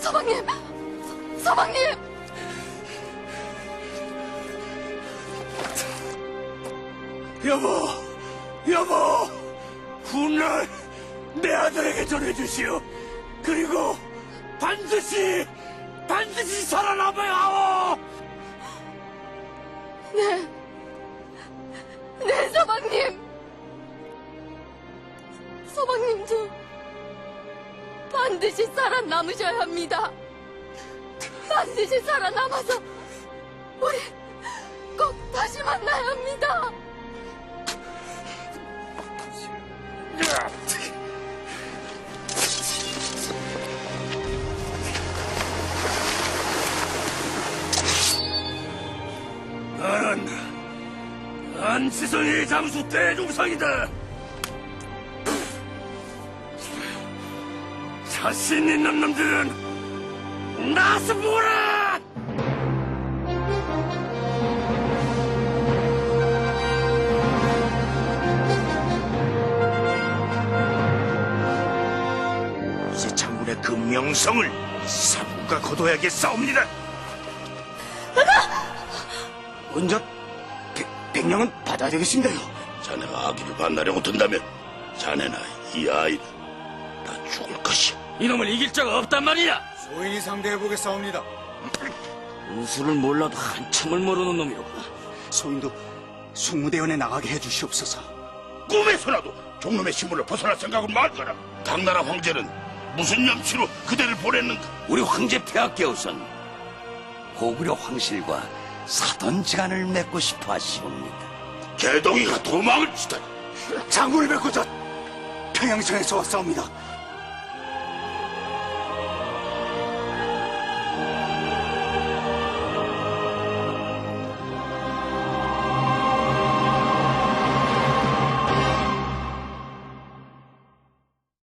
서방님! 서방님! 여보, 여보, 훗날 내 아들에게 전해주시오. 그리고 반드시, 반드시 살아남아야 하오. 네. 네, 서방님! 서방님도 반드시 살아남으셔야 합니다. 반드시 살아남아서 우리 꼭 다시 만나야 합니다. 나는 안시성의 장수 대종상이다. 자신 있는 놈들은 나서 보라! 이제 장군의 그 명성을 삼가 거둬야겠사옵니다. 먼저 백, 백령은 받아야 되겠습니다요. 자네가 아기를 만나려고 든다면 자네나 이 아이는 다 죽을 것이야. 이놈을 이길 자가 없단 말이야. 소인이 상대해보겠사옵니다. 우수를 몰라도 한참을 모르는 놈이로구나. 소인도 숙무대원에 나가게 해주시옵소서. 꿈에서라도 종놈의 신분을 벗어날 생각은 말거라. 당나라 황제는 무슨 염치로 그대를 보냈는가? 우리 황제 폐하께우선 고구려 황실과 사돈 지간을 맺고 싶어 하시옵니다. 개동이가 도망을 치다니. 장군을 뵙고자 평양성에서 왔사옵니다.